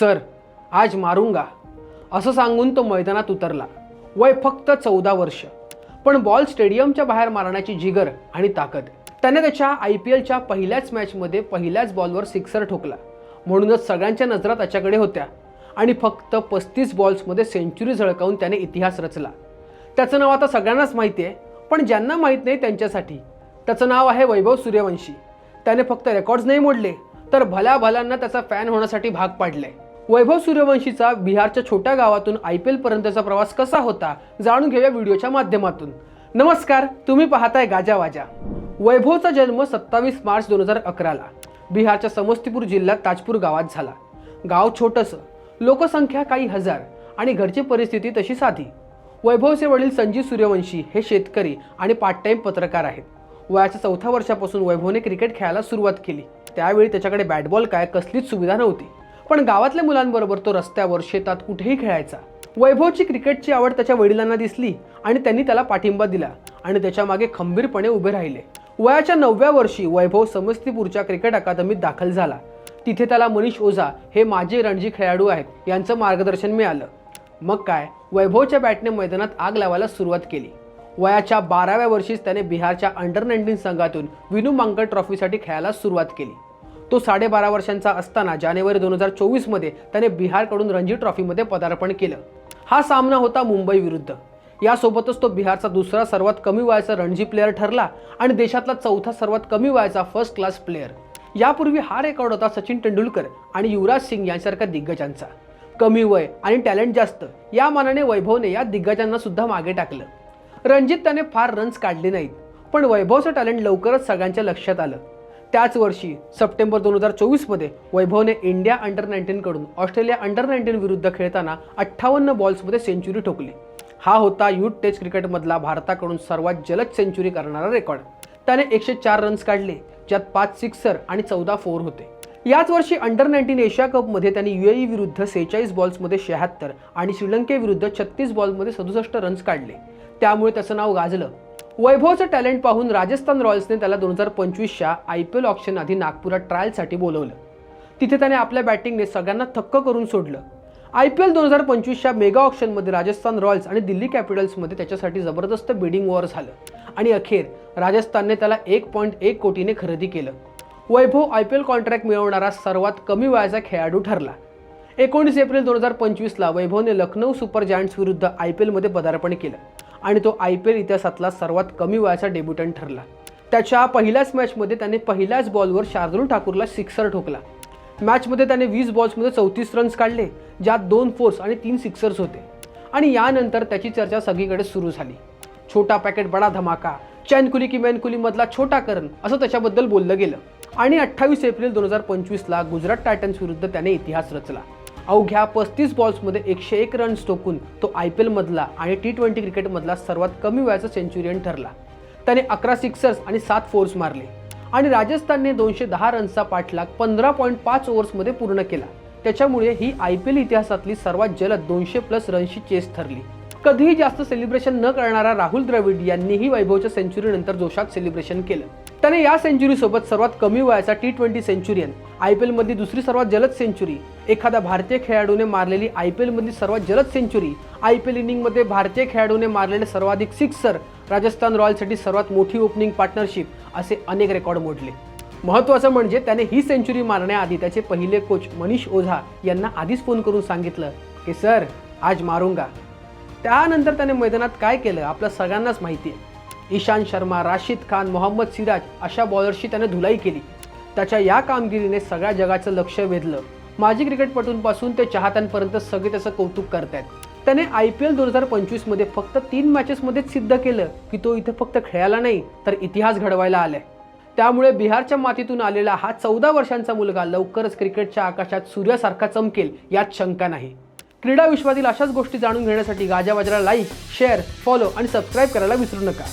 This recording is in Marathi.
सर आज मारूंगा. असं सांगून तो मैदानात उतरला. वय फक्त चौदा वर्ष. पण बॉल स्टेडियमच्या बाहेर मारण्याची जिगर आणि ताकद. त्याने त्याच्या आय पी एलच्या पहिल्याच मॅचमध्ये पहिल्याच बॉलवर सिक्सर ठोकला. म्हणूनच सगळ्यांच्या नजरा त्याच्याकडे होत्या. आणि फक्त पस्तीस बॉल्समध्ये सेंचुरी झळकावून त्याने इतिहास रचला. त्याचं नाव आता सगळ्यांनाच माहिती आहे पण ज्यांना माहीत नाही त्यांच्यासाठी. त्याचं नाव आहे वैभव सूर्यवंशी. त्याने फक्त रेकॉर्ड्स नाही मोडले तर भल्या भल्यांना त्याचा फॅन होण्यासाठी भाग पाडलाय वैभव सूर्यवंशीचा बिहारच्या छोट्या गावातून आय पी एलपर्यंतचा प्रवास कसा होता जाणून घेऊया व्हिडिओच्या माध्यमातून. नमस्कार तुम्ही पाहताय गाजावाजा वैभवचा जन्म सत्तावीस मार्च दोन हजार अकराला. बिहारच्या समस्तीपूर जिल्ह्यात ताजपूर गावात झाला. गाव छोटंसं लोकसंख्या काही हजार आणि घरची परिस्थिती तशी साधी. वैभवचे वडील संजीव सूर्यवंशी हे शेतकरी आणि पार्ट टाईम पत्रकार आहेत. वयाच्या चौथ्या वर्षापासून वैभवने क्रिकेट खेळायला सुरुवात केली. त्यावेळी त्याच्याकडे बॅट बॉल काय कसलीच सुविधा नव्हती. पण गावातल्या मुलांबरोबर तो रस्त्यावर शेतात कुठेही खेळायचा. वैभवची क्रिकेटची आवड त्याच्या वडिलांना दिसली आणि त्यांनी त्याला पाठिंबा दिला आणि त्याच्यामागे खंबीरपणे उभे राहिले. वयाच्या नवव्या वर्षी वैभव समस्तीपूरच्या क्रिकेट अकादमीत दाखल झाला. तिथे त्याला मनीष ओझा हे माजी रणजी खेळाडू आहेत यांचं मार्गदर्शन मिळालं. मग काय वैभवच्या बॅटने मैदानात आग लावायला सुरुवात केली. वयाच्या बाराव्या वर्षीच त्याने बिहारच्या अंडर नाईन्टीन संघातून विनू मांकड ट्रॉफीसाठी खेळायला सुरुवात केली. तो साडेबारा वर्षांचा असताना जानेवारी दोन हजार चोवीसमध्ये त्याने बिहारकडून रणजी ट्रॉफीमध्ये पदार्पण केलं. हा सामना होता मुंबई विरुद्ध. यासोबतच तो बिहारचा दुसरा सर्वात कमी वयाचा रणजी प्लेअर ठरला आणि देशातला चौथा सर्वात कमी वयाचा फर्स्ट क्लास प्लेअर यापूर्वी हा रेकॉर्ड होता सचिन तेंडुलकर आणि युवराज सिंग यांसारख्या दिग्गजांचा. कमी वय आणि टॅलेंट जास्त या मानाने वैभवने या दिग्गजांना सुद्धा मागे टाकलं. रणजित त्याने फार रन्स काढले नाहीत पण वैभवचं टॅलेंट लवकरच सगळ्यांच्या लक्षात आलं. त्याच वर्षी सप्टेंबर दोन हजार चोवीसमध्ये वैभवने इंडिया अंडर नाईन्टीनकडून ऑस्ट्रेलिया अंडर नाईन्टीन विरुद्ध खेळताना अठ्ठावन्न बॉल्समध्ये सेंचुरी ठोकली. हा होता युथ टेस्ट क्रिकेटमधला भारताकडून सर्वात जलद सेंचुरी करणारा रेकॉर्ड त्याने एकशे चार रन्स काढले ज्यात पाच सिक्सर आणि चौदा फोर होते. याच वर्षी अंडर नाईन्टीन एशिया कपमध्ये त्यांनी युएई विरुद्ध सेहेचाळीस बॉल्समध्ये शहात्तर आणि श्रीलंकेविरुद्ध छत्तीस बॉलमध्ये सदुसष्ट रन्स काढले. त्यामुळे त्याचं नाव गाजलं. वैभवचं टॅलेंट पाहून राजस्थान रॉयल्सने त्याला दोन हजार पंचवीसच्या आय पी एल ऑप्शन आधी नागपुरात ट्रायलसाठी बोलवलं. तिथे त्याने आपल्या बॅटिंगने सगळ्यांना थक्क करून सोडलं. आय पी एल दोन हजार पंचवीसच्या मेगा ऑप्शनमध्ये राजस्थान रॉयल्स आणि दिल्ली कॅपिटल्समध्ये त्याच्यासाठी जबरदस्त बिडिंग वॉर झालं. आणि अखेर राजस्थानने त्याला एक पॉईंट एक कोटीने खरेदी केलं. Vaibhav I P L contract मिळवणारा सर्वात कमी वयाचा खेळाडू ठरला. एकोणीस एप्रिल दोन हजार पंचवीसला वैभवने लखनौ सुपर जायंट्स विरुद्ध आय पी एलमध्ये पदार्पण केलं. आणि तो आय पी एल इतिहासातला सर्वात कमी वयाचा डेब्युटंट ठरला. त्याच्या पहिल्याच मॅचमध्ये त्याने पहिल्याच बॉलवर शार्दुल ठाकूरला सिक्सर ठोकला. मॅचमध्ये त्याने वीस बॉल्समध्ये चौतीस रन्स काढले ज्यात दोन फोर्स आणि तीन सिक्सर्स होते. आणि यानंतर त्याची चर्चा सगळीकडे सुरू झाली. छोटा पॅकेट बडा धमाका चॅनकुली की मॅनकुलीमधला छोटा करण असं त्याच्याबद्दल बोललं गेलं. आणि अठ्ठावीस एप्रिल दोन हजार पंचवीसला गुजरात टायटन्स विरुद्ध त्याने इतिहास रचला. अवघ्या पस्तीस बॉल्समध्ये एकशे एक रन्स टोकून तो आय पी एलमधला आणि टी ट्वेंटी क्रिकेटमधला सर्वात कमी वयाचा सेंचुरियन ठरला. त्याने अकरा सिक्सर्स आणि सात फोर्स मारले. आणि राजस्थानने दोनशे दहा रन्सचा पाठलाग पंधरा पॉईंट पाच ओव्हर्समध्ये पूर्ण केला. त्याच्यामुळे ही आय पी एल इतिहासातली सर्वात जलद दोनशे प्लस रनची चेस ठरली. कधीही जास्त सेलिब्रेशन न करणारा राहुल द्रविड यांनीही वैभवच्या सेंचुरीनंतर जोशात सेलिब्रेशन केलं. त्याने या सेंचुरीसोबत सर्वात कमी वयाचा T twenty centurion I P एलमधली दुसरी सर्वात जलद सेंचुरी एखाद्या भारतीय खेळाडूने मारलेली आय पी एलमधली सर्वात जलद सेंचुरी आय पी एल इनिंगमध्ये भारतीय खेळाडूने मारलेले सर्वाधिक सिक्सर राजस्थान रॉयल्ससाठी सर्वात मोठी ओपनिंग पार्टनरशिप असे अनेक रेकॉर्ड मोडले. महत्त्वाचं म्हणजे त्याने ही सेंचुरी मारण्याआधी त्याचे पहिले कोच मनीष ओझा यांना आधीच फोन करून सांगितलं की सर आज मारूंगा. त्यानंतर त्याने मैदानात काय केलं आपल्या सगळ्यांनाच माहिती आहे ईशांत शर्मा राशिद खान मोहम्मद सिराज अशा बॉलर्सची त्याने धुलाई केली. त्याच्या या कामगिरीने सगळ्या जगाचं लक्ष वेधलं. माजी क्रिकेटपटूंपासून ते चाहत्यांपर्यंत सगळे त्याचं कौतुक करतायत. त्याने आय पी एल दोन हजार पंचवीसमध्ये फक्त तीन मॅचेसमध्येच सिद्ध केलं की तो इथे फक्त खेळायला नाही तर इतिहास घडवायला आलाय. त्यामुळे बिहारच्या मातीतून आलेला हा चौदा वर्षांचा मुलगा लवकरच क्रिकेटच्या आकाशात सूर्यासारखा चमकेल यात शंका नाही. क्रीडा विश्वातील अशाच गोष्टी जाणून घेण्यासाठी गाजावाजाला लाईक शेअर फॉलो आणि सबस्क्राईब करायला विसरू नका.